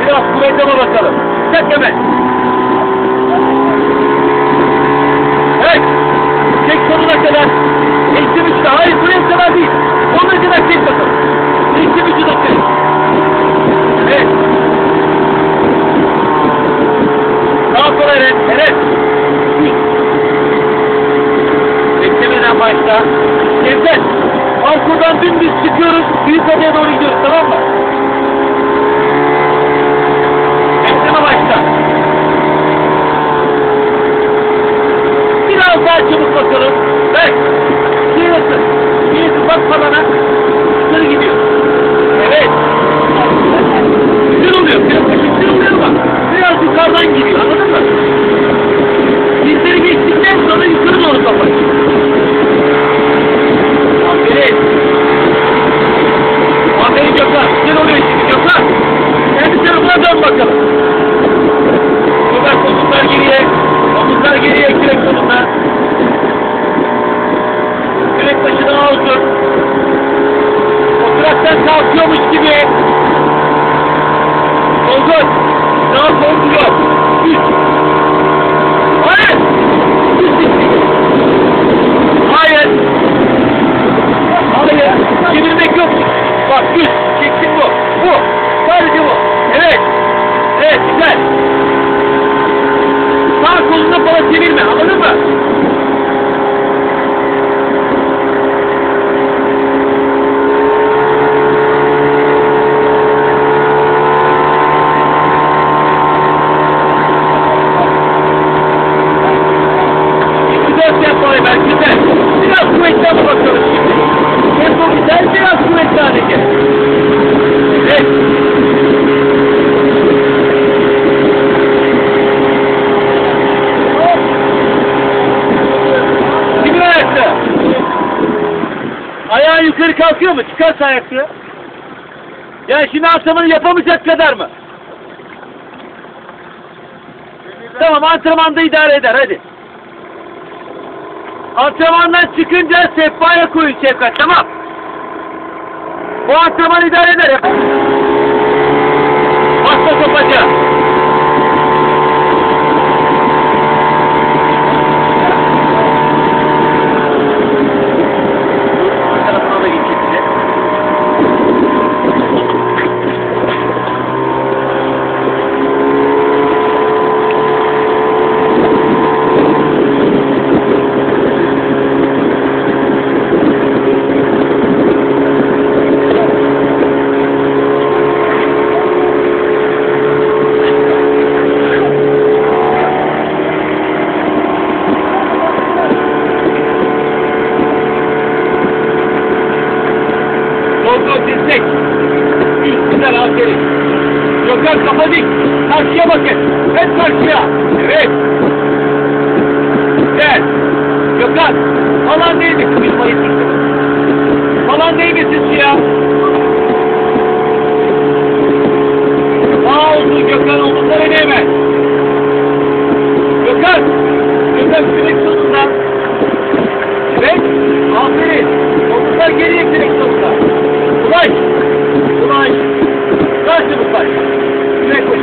Biraz kuvvetleme bakalım. Çek hemen. Evet. Çek sonuna kadar. Eğitim üçte. Hayır buraya kadar değil. Sonuna kadar çek bakalım. Eğitim üçü de çek. Evet. Daha sonra. Eren. Üç. Beklemeden başla. Cevdet. Balkondan dümdüz çıkıyoruz. Büyük adaya doğru gidiyoruz tamam mı? Bekleme başla. Biraz daha çabuk bakalım. Bek. Sıyırırsın. Sıyırırsın bak falana. Yukarı gidiyor. Evet. Güzel oluyor. Biraz güzel oluyor ama biraz yukarıdan giriyor. Anladın mı? Dizleri geçtikten sonra yukarı doğru kapatıyor. Aferin. Aferin Gökhan. Güzel oluyor şimdi Gökhan. Kendi tarafına dön bakalım. Gökhan omuzlar geriye. Omuzlar geriye kürek sonunda. Kürek başı daha uzun. Oturaktan kalkıyormuş gibi. Olgun. Daha korkuyor. Üç. Hayır. Üç. Hayır. Hayır. Çevirmek yok. Bak düz. Çektim bu. Bu. Sadece bu. Evet. Evet güzel. Sağ kolunda falan çevirme. Anladın mı? Güzel. Biraz kuvvetli ama bakalım şimdi. Biraz kuvvetli hareket. Evet. Kimin ayakta? Ayağın yukarı kalkıyor mu? Çıkarsa ayakta. Ya şimdi antrenmanı yapamayacak kadar mı? Tamam antrenmanda idare eder hadi. Antrenmandan çıkınca sehpaya koyun Şefkat tamam. Bu antrenman idare eder. Basta topaca. Güzel aferin. Gökhan kafa dik. Karşıya bakın. Hep karşıya. Evet. Gel. Gökhan. Falan değildi. Kıvırmayı tuttu. Falan değmesin suya. Sağ olsun Gökhan omuzlara değme. Gökhan. Gökhan kürek sonunda. Evet. Aferin. Omuzlar geriye kürek sonunda. aqui no país.